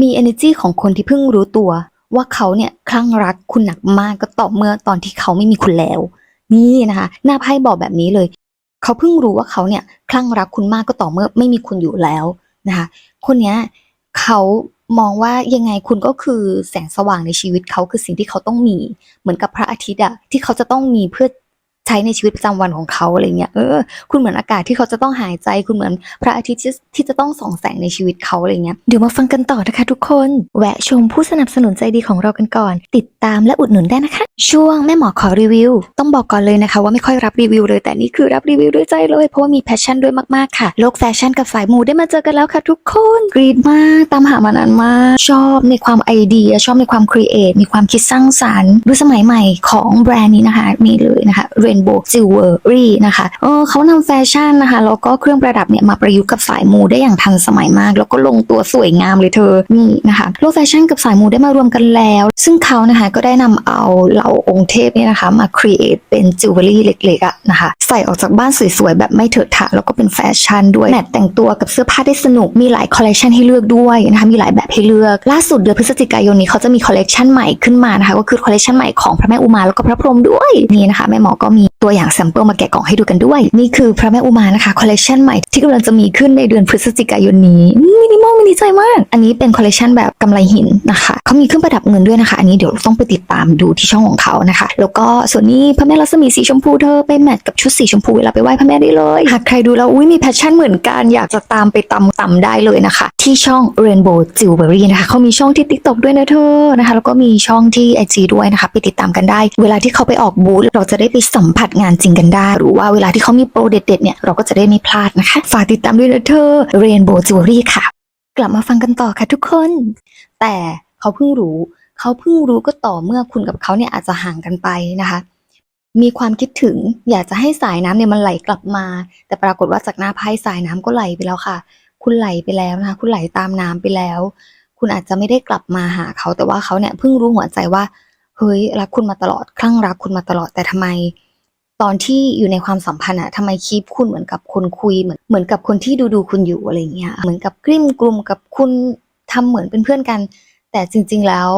มี energy ของคนที่เพิ่งรู้ตัว ว่าเขาเนี่ยคลั่งรักคุณหนักมากก็ต่อเมื่อตอนที่เขาไม่มีคุณแล้ว นี่นะคะ หน้าไพ่บอกแบบนี้เลย เขาเพิ่งรู้ว่าเขาเนี่ยคลั่งรักคุณมากก็ต่อเมื่อไม่มีคุณอยู่แล้วนะคะ คนเนี้ยเขามองว่ายังไงคุณก็คือแสงสว่างในชีวิตเขาคือสิ่งที่เขาต้องมี เหมือนกับพระอาทิตย์อะที่เขาจะต้องมีเพื่อ ใช้ในชีวิตประจำวันของเขาอะไรเงี้ยเออคุณเหมือนอากาศที่เขาจะต้องหายใจคุณเหมือนพระอาทิตย์ที่จะต้องส่องแสงในชีวิตเขาอะไรเงี้ยเดี๋ยวมาฟังกันต่อนะคะทุกคนแวะชมผู้สนับสนุนใจดีของเรากันก่อน ติดตามและอุดหนุนได้นะคะ ช่วงแม่หมอขอรีวิว ต้องบอกก่อนเลยนะคะว่าไม่ค่อยรับรีวิวเลยแต่นี่คือรับรีวิวด้วยใจเลยเพราะว่ามีแพชชั่นด้วยมากๆค่ะโลกแฟชั่นกับสายมูได้มาเจอกันแล้วค่ะทุกคนกรีดมากตามหามานานมากชอบในความไอเดีย ชอบในความครีเอทมีความคิดสร้างสรรค์ดูสมัยใหม่ของแบรนด์นี้นะคะมีเลยนะคะ Rainbow Jewelry นะคะเออเขานำแฟชั่นนะคะแล้วก็เครื่องประดับเนี่ยมาประยุกต์กับสายมูได้อย่างทันสมัยมาก แล้วก็ลงตัวสวยงามเลยเธอนี่นะคะโลกแฟชั่นกับสายมูได้มารวมกันแล้ว ซึ่งเขานะคะก็ได้นำเอาเหล่าองค์เทพเนี่ยนะคะมาครีเอทเป็นจิวเวลรี่เล็กๆอะนะคะใส่ออกจากบ้านสวยๆแบบไม่เถอะทะแล้วก็เป็นแฟชั่นด้วยแมทแต่งตัวกับเสื้อผ้าได้สนุกมีหลายคอลเลคชันให้เลือกด้วยนะคะมีหลายแบบให้เลือก ล่าสุดเดือนพฤศจิกายนนี้เขาจะมีคอลเลคชันใหม่ขึ้นมานะคะก็คือคอลเลคชันใหม่ของพระแม่อุมาแล้วก็พระพรหมด้วยนี่นะคะแม่หมอก็มีตัวอย่างแซมเปิลมาแกะกล่องให้ดูกันด้วย นี่คือพระแม่อุมานะคะคอลเลคชันใหม่ที่กำลังจะมีขึ้นในเดือนพฤศจิกายนนี้มินิมอลมินิใจมาก อันนี้เป็นคอลเลคชันแบบกำไรหินนะคะเขามีเครื่องประดับเงินด้วยนะคะ อันนี้เดี๋ยวต้องไปติดตามดูที่ช่องของเขานะคะ แล้วก็ส่วนนี้พระแม่รัศมีสีชมพูเธอไปแมทกับชุดสีชมพูเวลาไปไหว้พระแม่ได้เลยหากใครดูแล้วอุ้ยมีแพชชั่นเหมือนกันอยากจะตามไปตำตำได้เลยนะคะ ที่ช่อง Rainbow Jewelry นะคะเขามีช่องที่ TikTok ด้วยนะเธอนะคะ แล้วก็มีช่องที่ IG ด้วยนะคะไปติดตามกันได้ เวลาที่เขาไปออกบูธเราจะได้ไปสัมผัสงานจริงกันได้ หรือว่าเวลาที่เขามีโปรเด็ดๆเนี่ยเราก็จะได้ไม่พลาดนะคะ ฝากติดตามด้วยนะเธอ Rainbow Jewelry ค่ะ กลับมาฟังกันต่อค่ะทุกคน แต่เขาเพิ่งรู้เขาเพิ่งรู้ก็ต่อเมื่อคุณกับเขาเนี่ยอาจจะห่างกันไปนะคะมีความคิดถึงอยากจะให้สายน้ำเนี่ยมันไหลกลับมา แต่ปรากฏว่าจากหน้าไพ่สายน้ำก็ไหลไปแล้วค่ะ คุณไหลไปแล้วนะคะ คุณไหลตามน้ำไปแล้ว คุณอาจจะไม่ได้กลับมาหาเขาแต่ว่าเขาเนี่ยเพิ่งรู้หัวใจว่า เฮ้ยรักคุณมาตลอดคลั่งรักคุณมาตลอดแต่ทำไม ตอนที่อยู่ในความสัมพันธ์อะทำไมคีบคุณเหมือนกับคนคุยเหมือนเหมือนกับคนที่ดูดูคุณอยู่อะไรอย่างเงี้ยเหมือนกับกลิ้มกลุ่มกับคุณทำเหมือนเป็นเพื่อนกัน แต่จริง ๆแล้ว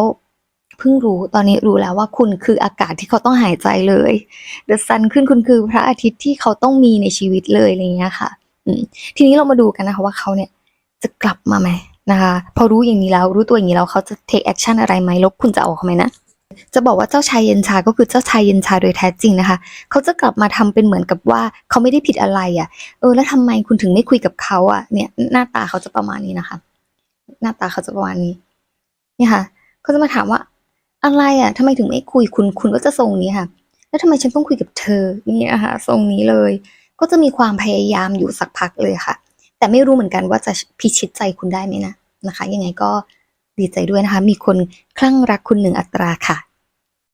เพิ่งรู้ตอนนี้รู้แล้วว่าคุณคืออากาศที่เขาต้องหายใจเลย The Sun ขึ้นคุณคือพระอาทิตย์ที่เขาต้องมีในชีวิตเลยอะไรอย่างเงี้ยค่ะอืมทีนี้เรามาดูกันนะคะว่าเขาเนี่ยจะกลับมาไหมนะคะ พอรู้อย่างนี้แล้วรู้ตัวอย่างนี้แล้วเขาจะ take action อะไรไหมแล้วคุณจะเอาเขาไหมนะ จะบอกว่าเจ้าชายเย็นชาก็คือเจ้าชายเย็นชาโดยแท้จริงนะคะ เขาจะกลับมาทำเป็นเหมือนกับว่าเขาไม่ได้ผิดอะไรอะ่ะ เออ แล้วทำไมคุณถึงไม่คุยกับเขาอะ่ะ เนี่ย หน้าตาเขาจะประมาณนี้นะคะ หน้าตาเขาจะประมาณนี้ นี่ค่ะ เขาจะมาถามว่าอะไรอะ่ะทำไมถึงไม่คุยคุณ คุณก็จะทรงนี้ค่ะ แล้วทำไมฉันต้องคุยกับเธอเนี่ยค่ะทรงนี้เลย ก็จะมีความพยายามอยู่สักพักเลยค่ะ แต่ไม่รู้เหมือนกันว่าจะพิชิตใจคุณได้ไหมนะ นะคะ ยังไงก็ ดีใจด้วยนะคะ มีคนคลั่งรักคุณหนึ่งอัตราค่ะ